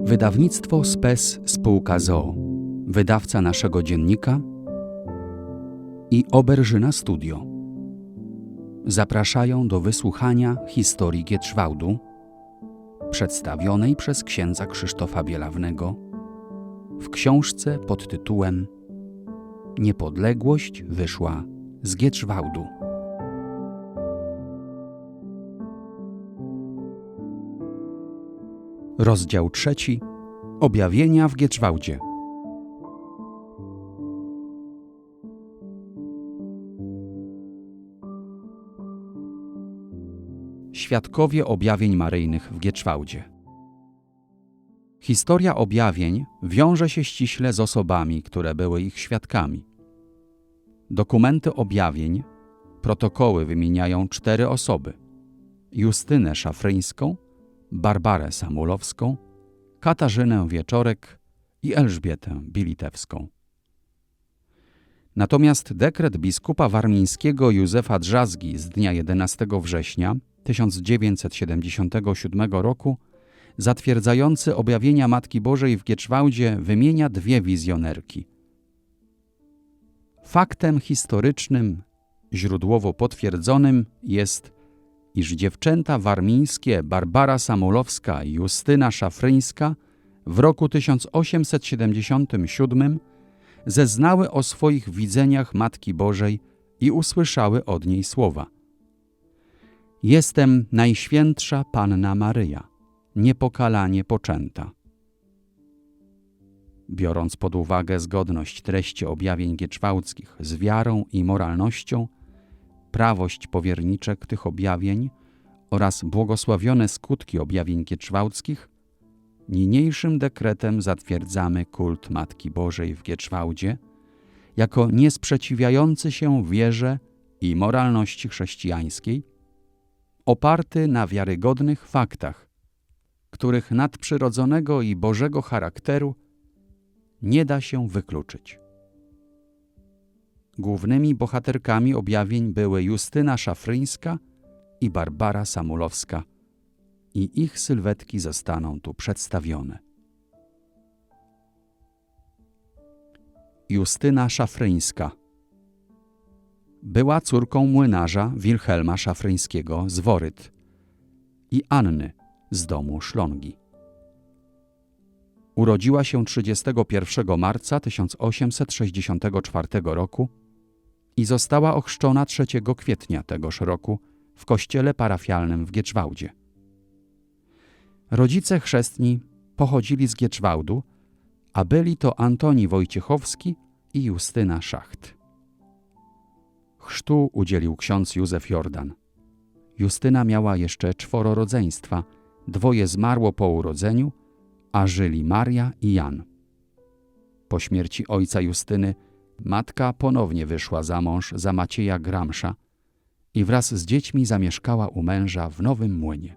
Wydawnictwo Spes Spółka ZOO, wydawca naszego dziennika i Oberżyna Studio. Zapraszają do wysłuchania historii Gietrzwałdu przedstawionej przez księdza Krzysztofa Bielawnego w książce pod tytułem Niepodległość wyszła z Gietrzwałdu. Rozdział trzeci. Objawienia w Gietrzwałdzie. Świadkowie objawień maryjnych w Gietrzwałdzie. Historia objawień wiąże się ściśle z osobami, które były ich świadkami. Dokumenty objawień, protokoły wymieniają cztery osoby: Justynę Szafryńską, Barbarę Samulowską, Katarzynę Wieczorek i Elżbietę Bilitewską. Natomiast dekret biskupa warmińskiego Józefa Drzazgi z dnia 11 września 1977 roku zatwierdzający objawienia Matki Bożej w Gieczwałdzie wymienia dwie wizjonerki. Faktem historycznym, źródłowo potwierdzonym jest iż dziewczęta warmińskie Barbara Samulowska i Justyna Szafryńska w roku 1877 zeznały o swoich widzeniach Matki Bożej i usłyszały od niej słowa. Jestem Najświętsza Panna Maryja, niepokalanie poczęta. Biorąc pod uwagę zgodność treści objawień gieczwałckich z wiarą i moralnością, prawość powierniczek tych objawień oraz błogosławione skutki objawień gieczwałckich, niniejszym dekretem zatwierdzamy kult Matki Bożej w Gieczwałdzie jako niesprzeciwiający się wierze i moralności chrześcijańskiej, oparty na wiarygodnych faktach, których nadprzyrodzonego i Bożego charakteru nie da się wykluczyć. Głównymi bohaterkami objawień były Justyna Szafryńska i Barbara Samulowska i ich sylwetki zostaną tu przedstawione. Justyna Szafryńska była córką młynarza Wilhelma Szafryńskiego z Woryt i Anny z domu Szlongi. Urodziła się 31 marca 1864 roku i została ochrzczona 3 kwietnia tegoż roku w kościele parafialnym w Gieczwałdzie. Rodzice chrzestni pochodzili z Gieczwałdu, a byli to Antoni Wojciechowski i Justyna Szacht. Chrztu udzielił ksiądz Józef Jordan. Justyna miała jeszcze czworo rodzeństwa, dwoje zmarło po urodzeniu, a żyli Maria i Jan. Po śmierci ojca Justyny matka ponownie wyszła za mąż za Macieja Gramsza i wraz z dziećmi zamieszkała u męża w Nowym Młynie.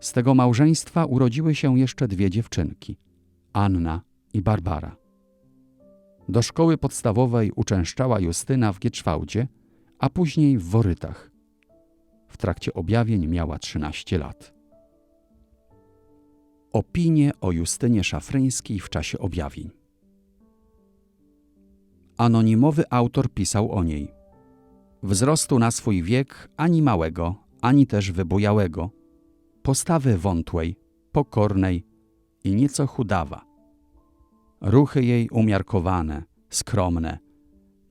Z tego małżeństwa urodziły się jeszcze dwie dziewczynki, Anna i Barbara. Do szkoły podstawowej uczęszczała Justyna w Gieczwałdzie, a później w Worytach. W trakcie objawień miała 13 lat. Opinie o Justynie Szafryńskiej w czasie objawień. Anonimowy autor pisał o niej. Wzrostu na swój wiek ani małego, ani też wybujałego, postawy wątłej, pokornej i nieco chudawa. Ruchy jej umiarkowane, skromne,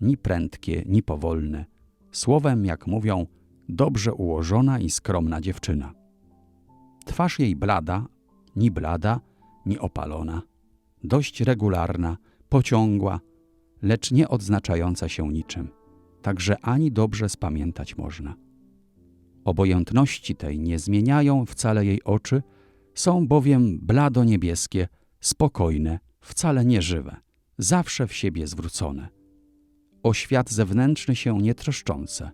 ni prędkie, ni powolne. Słowem, jak mówią, dobrze ułożona i skromna dziewczyna. Twarz jej blada, ni blada, ni opalona, dość regularna, pociągła, lecz nie odznaczająca się niczym, także ani dobrze spamiętać można. Obojętności tej nie zmieniają wcale jej oczy, są bowiem blado-niebieskie, spokojne, wcale nieżywe, zawsze w siebie zwrócone. O świat zewnętrzny się nie troszczące,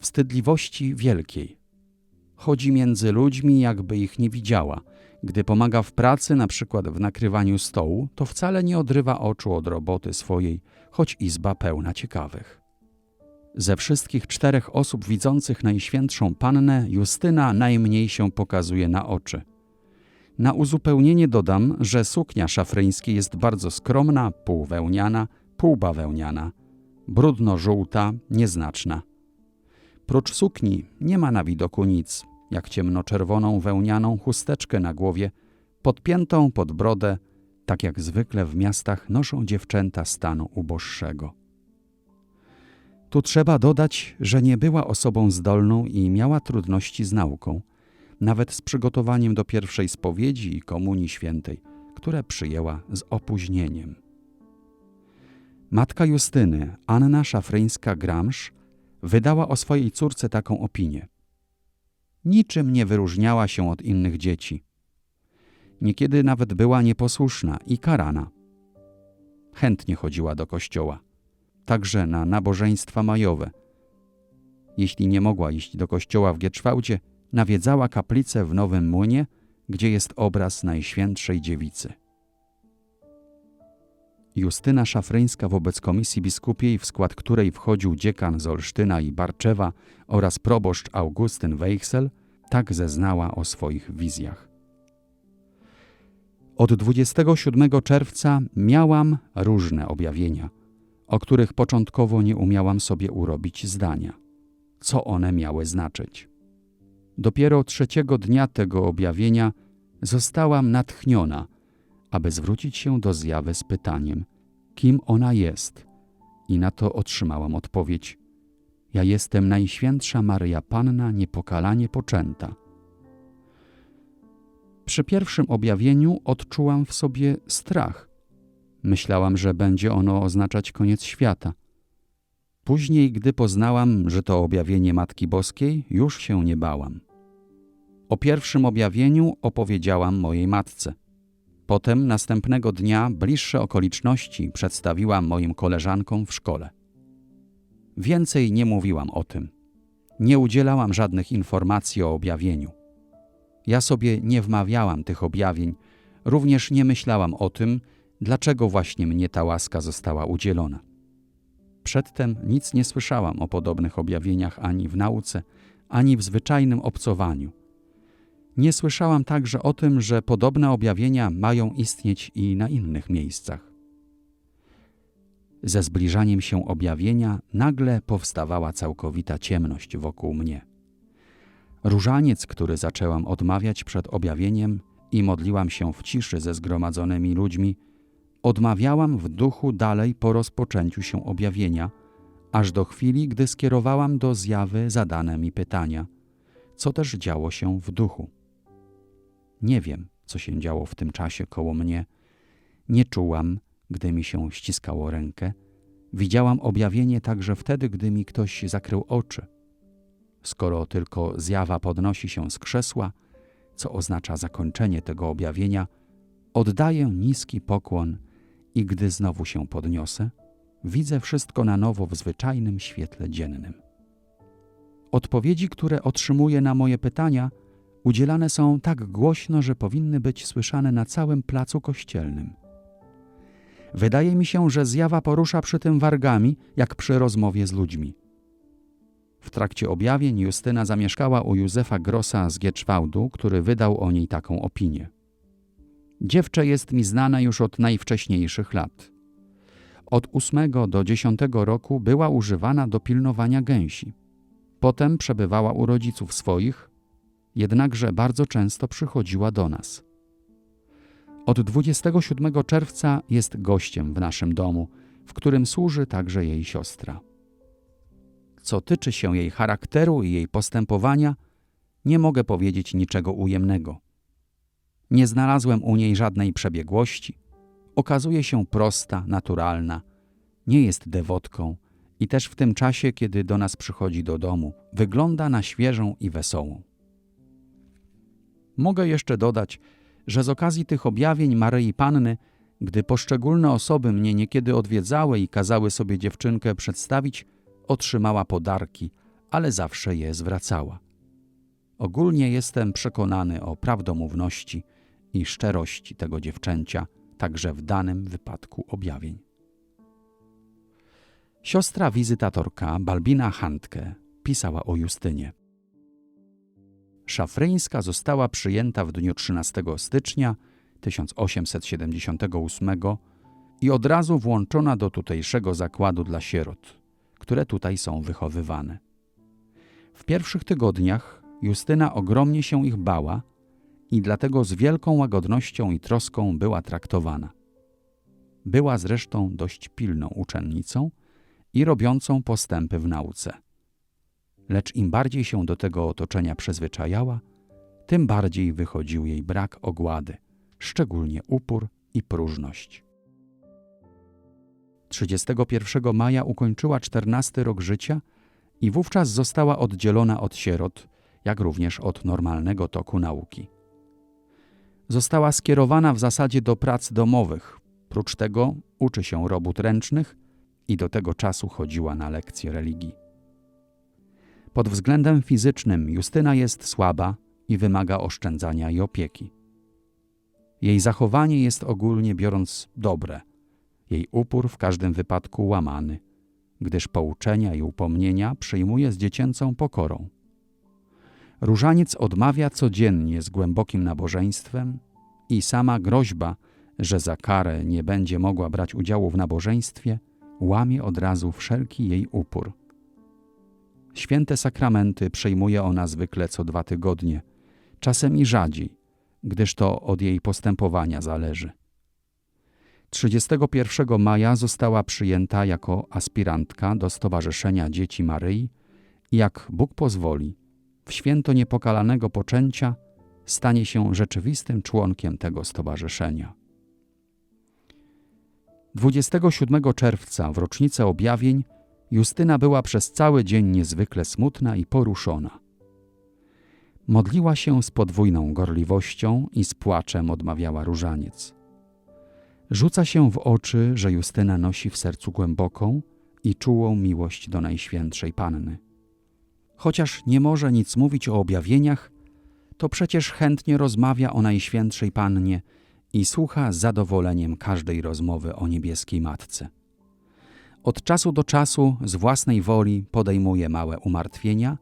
wstydliwości wielkiej. Chodzi między ludźmi, jakby ich nie widziała. Gdy pomaga w pracy, na przykład w nakrywaniu stołu, to wcale nie odrywa oczu od roboty swojej, choć izba pełna ciekawych. Ze wszystkich czterech osób widzących Najświętszą Pannę, Justyna najmniej się pokazuje na oczy. Na uzupełnienie dodam, że suknia szafryńskiej jest bardzo skromna, półwełniana, półbawełniana, brudno-żółta, nieznaczna. Prócz sukni nie ma na widoku nic, jak ciemnoczerwoną wełnianą chusteczkę na głowie, podpiętą pod brodę, tak jak zwykle w miastach noszą dziewczęta stanu uboższego. Tu trzeba dodać, że nie była osobą zdolną i miała trudności z nauką, nawet z przygotowaniem do pierwszej spowiedzi i komunii świętej, które przyjęła z opóźnieniem. Matka Justyny, Anna Szafryńska-Gramsz, wydała o swojej córce taką opinię. Niczym nie wyróżniała się od innych dzieci. Niekiedy nawet była nieposłuszna i karana. Chętnie chodziła do kościoła, także na nabożeństwa majowe. Jeśli nie mogła iść do kościoła w Gieczwałdzie, nawiedzała kaplicę w Nowym Młynie, gdzie jest obraz Najświętszej Dziewicy. Justyna Szafryńska wobec komisji biskupiej, w skład której wchodził dziekan z Olsztyna i Barczewa oraz proboszcz Augustyn Weichsel, tak zeznała o swoich wizjach. Od 27 czerwca miałam różne objawienia, o których początkowo nie umiałam sobie urobić zdania. Co one miały znaczyć? Dopiero trzeciego dnia tego objawienia zostałam natchniona, aby zwrócić się do zjawy z pytaniem, kim ona jest. I na to otrzymałam odpowiedź: Ja jestem Najświętsza Maryja Panna, niepokalanie poczęta. Przy pierwszym objawieniu odczułam w sobie strach. Myślałam, że będzie ono oznaczać koniec świata. Później, gdy poznałam, że to objawienie Matki Boskiej, już się nie bałam. O pierwszym objawieniu opowiedziałam mojej matce. Potem następnego dnia bliższe okoliczności przedstawiłam moim koleżankom w szkole. Więcej nie mówiłam o tym. Nie udzielałam żadnych informacji o objawieniu. Ja sobie nie wmawiałam tych objawień, również nie myślałam o tym, dlaczego właśnie mnie ta łaska została udzielona. Przedtem nic nie słyszałam o podobnych objawieniach ani w nauce, ani w zwyczajnym obcowaniu. Nie słyszałam także o tym, że podobne objawienia mają istnieć i na innych miejscach. Ze zbliżaniem się objawienia nagle powstawała całkowita ciemność wokół mnie. Różaniec, który zaczęłam odmawiać przed objawieniem i modliłam się w ciszy ze zgromadzonymi ludźmi, odmawiałam w duchu dalej po rozpoczęciu się objawienia, aż do chwili, gdy skierowałam do zjawy zadane mi pytania, co też działo się w duchu. Nie wiem, co się działo w tym czasie koło mnie. Nie czułam, gdy mi się ściskało rękę. Widziałam objawienie także wtedy, gdy mi ktoś zakrył oczy. Skoro tylko zjawa podnosi się z krzesła, co oznacza zakończenie tego objawienia, oddaję niski pokłon i gdy znowu się podniosę, widzę wszystko na nowo w zwyczajnym świetle dziennym. Odpowiedzi, które otrzymuję na moje pytania – udzielane są tak głośno, że powinny być słyszane na całym placu kościelnym. Wydaje mi się, że zjawa porusza przy tym wargami, jak przy rozmowie z ludźmi. W trakcie objawień Justyna zamieszkała u Józefa Grossa z Gieczwałdu, który wydał o niej taką opinię. Dziewczę jest mi znana już od najwcześniejszych lat. Od ósmego do dziesiątego roku była używana do pilnowania gęsi. Potem przebywała u rodziców swoich, jednakże bardzo często przychodziła do nas. Od 27 czerwca jest gościem w naszym domu, w którym służy także jej siostra. Co tyczy się jej charakteru i jej postępowania, nie mogę powiedzieć niczego ujemnego. Nie znalazłem u niej żadnej przebiegłości. Okazuje się prosta, naturalna, nie jest dewotką i też w tym czasie, kiedy do nas przychodzi do domu, wygląda na świeżą i wesołą. Mogę jeszcze dodać, że z okazji tych objawień Maryi Panny, gdy poszczególne osoby mnie niekiedy odwiedzały i kazały sobie dziewczynkę przedstawić, otrzymała podarki, ale zawsze je zwracała. Ogólnie jestem przekonany o prawdomówności i szczerości tego dziewczęcia, także w danym wypadku objawień. Siostra wizytatorka Balbina Handke pisała o Justynie. Szafryńska została przyjęta w dniu 13 stycznia 1878 i od razu włączona do tutejszego zakładu dla sierot, które tutaj są wychowywane. W pierwszych tygodniach Justyna ogromnie się ich bała i dlatego z wielką łagodnością i troską była traktowana. Była zresztą dość pilną uczennicą i robiącą postępy w nauce. Lecz im bardziej się do tego otoczenia przyzwyczajała, tym bardziej wychodził jej brak ogłady, szczególnie upór i próżność. 31 maja ukończyła 14 rok życia i wówczas została oddzielona od sierot, jak również od normalnego toku nauki. Została skierowana w zasadzie do prac domowych, prócz tego uczy się robót ręcznych i do tego czasu chodziła na lekcje religii. Pod względem fizycznym Justyna jest słaba i wymaga oszczędzania i opieki. Jej zachowanie jest ogólnie biorąc dobre, jej upór w każdym wypadku łamany, gdyż pouczenia i upomnienia przyjmuje z dziecięcą pokorą. Różaniec odmawia codziennie z głębokim nabożeństwem i sama groźba, że za karę nie będzie mogła brać udziału w nabożeństwie, łamie od razu wszelki jej upór. Święte sakramenty przyjmuje ona zwykle co dwa tygodnie, czasem i rzadziej, gdyż to od jej postępowania zależy. 31 maja została przyjęta jako aspirantka do Stowarzyszenia Dzieci Maryi i jak Bóg pozwoli, w święto niepokalanego poczęcia stanie się rzeczywistym członkiem tego stowarzyszenia. 27 czerwca, w rocznicę objawień, Justyna była przez cały dzień niezwykle smutna i poruszona. Modliła się z podwójną gorliwością i z płaczem odmawiała różaniec. Rzuca się w oczy, że Justyna nosi w sercu głęboką i czułą miłość do Najświętszej Panny. Chociaż nie może nic mówić o objawieniach, to przecież chętnie rozmawia o Najświętszej Pannie i słucha z zadowoleniem każdej rozmowy o niebieskiej Matce. Od czasu do czasu z własnej woli podejmuje małe umartwienia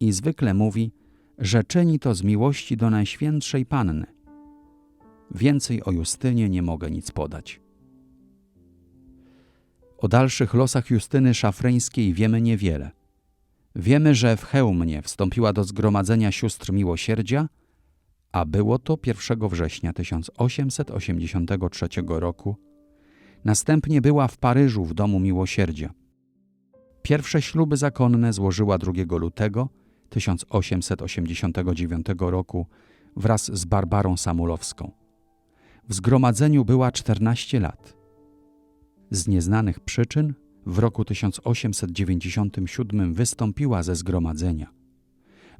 i zwykle mówi, że czyni to z miłości do Najświętszej Panny. Więcej o Justynie nie mogę nic podać. O dalszych losach Justyny Szafreńskiej wiemy niewiele. Wiemy, że w Chełmnie wstąpiła do Zgromadzenia Sióstr Miłosierdzia, a było to 1 września 1883 roku. Następnie była w Paryżu w Domu Miłosierdzia. Pierwsze śluby zakonne złożyła 2 lutego 1889 roku wraz z Barbarą Samulowską. W zgromadzeniu była 14 lat. Z nieznanych przyczyn w roku 1897 wystąpiła ze zgromadzenia.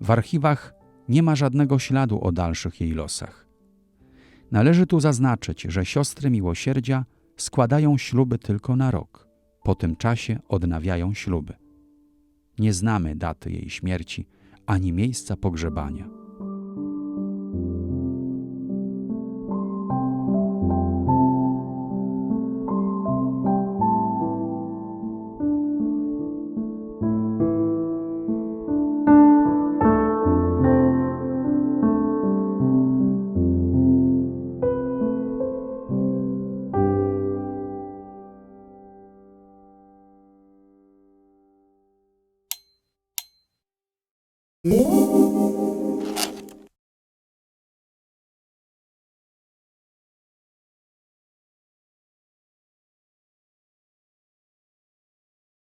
W archiwach nie ma żadnego śladu o dalszych jej losach. Należy tu zaznaczyć, że siostry miłosierdzia składają śluby tylko na rok. Po tym czasie odnawiają śluby. Nie znamy daty jej śmierci ani miejsca pogrzebania.